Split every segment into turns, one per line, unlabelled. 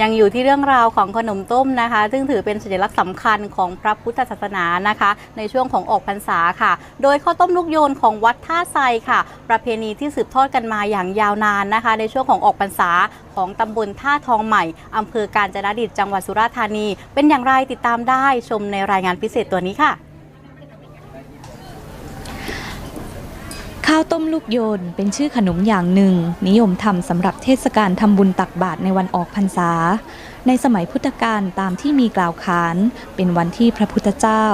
ยังอยู่ที่เรื่องราวของขนมต้มนะคะ ซึ่งถือเป็นสัญลักษณ์สำคัญของพระพุทธศาสนานะคะ ในช่วงของออกพรรษาค่ะ โดยข้าวต้มลูกโยนของวัดท่าไซค่ะ ประเพณีที่สืบทอดกันมาอย่างยาวนานนะคะ ในช่วงของออกพรรษาของตำบลท่าทองใหม่อำเภอกาญจนดิตจังหวัดสุราษฎร์ธานี เป็นอย่างไรติดตามได้ชมในรายงานพิเศษตัวนี้ค่ะ
ข้าวต้มลูกโยนเป็นชื่อขนมอย่างหนึ่ง นิยมทำสำหรับเทศกาลทำบุญตักบาตรในวันออกพรรษา ในสมัยพุทธกาลตามที่มีกล่าวขาน เป็นวันที่พระพุทธเจ้า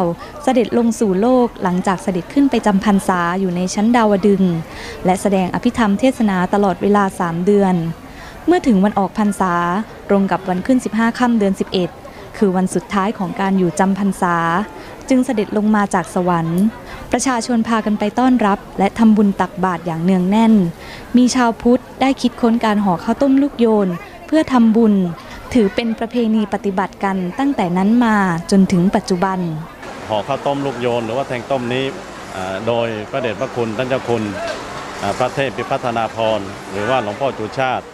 เสด็จลงสู่โลกหลังจากเสด็จขึ้นไปจำพรรษาอยู่ในชั้นดาวดึง และแสดงอภิธรรมเทศนาตลอดเวลาสามเดือน เมื่อถึงวันออกพรรษาตรงกับวันขึ้น 15ค่ำเดือน 11 คือวันสุดท้ายของการอยู่จำพรรษา จึงเสด็จลงมาจากสวรรค์ ประชาชนพากันไปต้อนรับ และทำบุญตักบาตรอย่างเนืองแน่น มีชาวพุทธได้คิดค้นการห่อข้าวต้มลูกโยน เพื่อทำบุญ ถือเป็นประเพณีปฏิบัติกันตั้งแต่นั้นมาจนถึงปัจจุบัน
ห่อข้าวต้มลูกโยน หรือว่าแทงต้มนี้โดยพระเดชพระคุณท่านเจ้าคุณพระเทพพิพัฒนาพรหรือว่าหลวงพ่อจุชาติ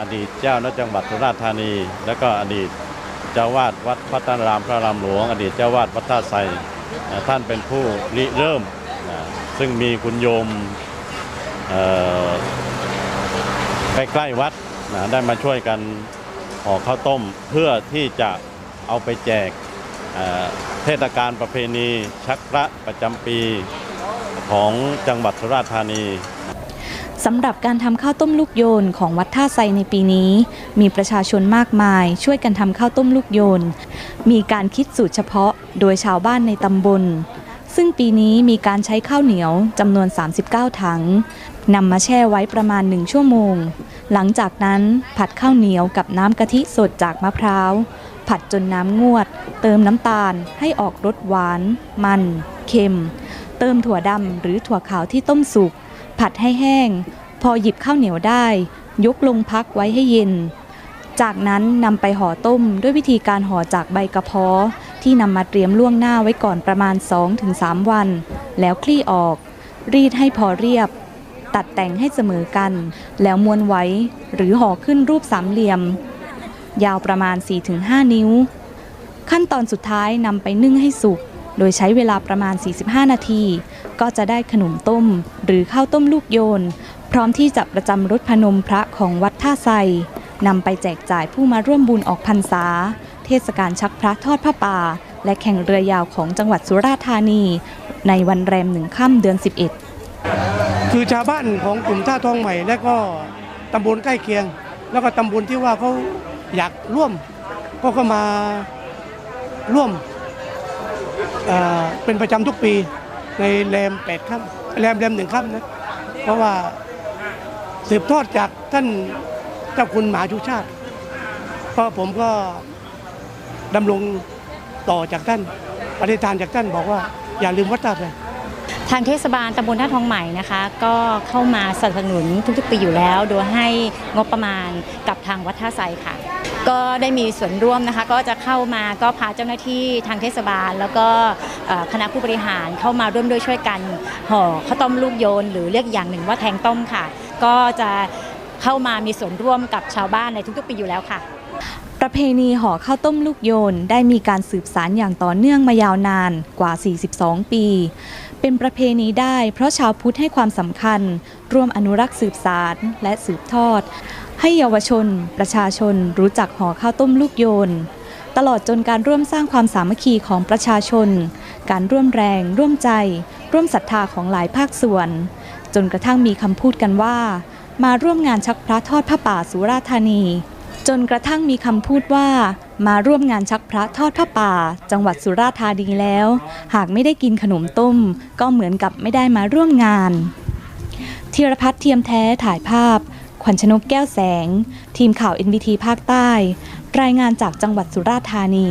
อดีตเจ้าณจังหวัดสุราษฎร์ธานี และก็อดีตเจ้าวาดวัดพัฒนารามพระรามหลวง อดีตเจ้าวาดวัดท่าไซ ท่านเป็นผู้ริเริ่ม ซึ่งมีคุณโยมใกล้ๆวัดได้มาช่วยกันห่อข้าวต้มเพื่อที่จะเอาไปแจกเทศกาลประเพณีชักพระประจำปีของจังหวัดสุราษฎร์ธานี
สำหรับการทำข้าวต้มลูกโยนของวัดท่าไซในปีนี้ มีประชาชนมากมาย ช่วยกันทำข้าวต้มลูกโยน มีการคิดสูตรเฉพาะโดยชาวบ้านในตำบล ซึ่งปีนี้มีการใช้ข้าวเหนียวจำนวน 39 ถังนำมาแช่ไว้ประมาณ1ชั่วโมง หลังจากนั้นผัดข้าวเหนียวกับน้ำกะทิสดจากมะพร้าว ผัดจนน้ำงวด เติมน้ำตาลให้ออกรสหวาน มัน เค็ม เติมถั่วดำหรือถั่วขาวที่ต้มสุก ผัดให้แห้ง พอหยิบข้าวเหนียวได้ ยกลงพักไว้ให้เย็น จากนั้นนำไปห่อต้มด้วยวิธีการห่อจากใบกระเพาะที่นำมาเตรียมล่วงหน้าไว้ก่อนประมาณ 2-3 วัน แล้วคลี่ออก รีดให้พอเรียบ ตัดแต่งให้เสมอกัน แล้วม้วนไว้ หรือห่อขึ้นรูปสามเหลี่ยม ยาวประมาณ 4-5 นิ้ว ขั้นตอนสุดท้ายนำไปนึ่งให้สุก โดยใช้เวลาประมาณ 45 นาที ก็จะได้ขนมต้ม หรือข้าวต้มลูกโยน พร้อมที่จะประจำรถพนมพระของวัดท่าไซนำไปแจกจ่ายผู้มาร่วมบุญออกพรรษา เทศกาลชักพระทอดผ้าป่า และแข่งเรือยาวของจังหวัดสุราษฎร์ธานี ในวันแรมหนึ่งค่ำเดือน 11
คือชาวบ้านของกลุ่มท่าทองใหม่ และก็ตำบลใกล้เคียง แล้วก็ตำบลที่ว่าเขาอยากร่วม ก็เขามาร่วม เป็นประจำทุกปีในแรมแปดค่ำแรมแรมหนึ่งค่ำนะเพราะว่าสืบทอดจากท่านเจ้าคุณหมหาชูชาติเพราะผมก็ดำรงต่อจากท่านปฏิทานจากท่านบอกว่าอย่าลืมวัดตาเลย
ทางเทศบาลตำบลท่าทองใหม่นะคะ ก็เข้ามาสนับสนุนทุกๆปีอยู่แล้ว โดยให้งบประมาณกับทางวัดท่าไซค่ะ ก็ได้มีส่วนร่วมนะคะ ก็จะเข้ามาก็พาเจ้าหน้าที่ทางเทศบาล แล้วก็คณะผู้บริหารเข้ามาร่วมด้วยช่วยกันห่อข้าวต้มลูกโยน หรือเรียกอย่างหนึ่งว่าแทงต้มค่ะ ก็จะเข้ามามีส่วนร่วมกับชาวบ้านในทุกๆปีอยู่แล้วค่ะ
ประเพณีห่อข้าวต้มลูกโยนได้มีการสืบสานอย่างต่อเนื่องมายาวนานกว่า 42 ปี เป็นประเพณีได้เพราะชาวพุทธให้ความสำคัญ ร่วมอนุรักษ์สืบสารและสืบทอด ให้เยาวชน ประชาชนรู้จักห่อข้าวต้มลูกโยนตลอดจนการร่วมสร้างความสามัคคีของประชาชน การร่วมแรง ร่วมใจ ร่วมศรัทธาของหลายภาคส่วน จนกระทั่งมีคำพูดกันว่า มาร่วมงานชักพระทอดผ้าป่าสุราธานี จนกระทั่งมีคำพูดว่า มาร่วมงานชักพระทอดผ้าป่า จังหวัดสุราษฎร์ธานีแล้ว หากไม่ได้กินขนมต้ม ก็เหมือนกับไม่ได้มาร่วมงานธีรพัฒน์เทียมแท้ถ่ายภาพ ขวัญชนกแก้วแสง ทีมข่าว NBT ภาคใต้ รายงานจากจังหวัดสุราษฎร์ธานี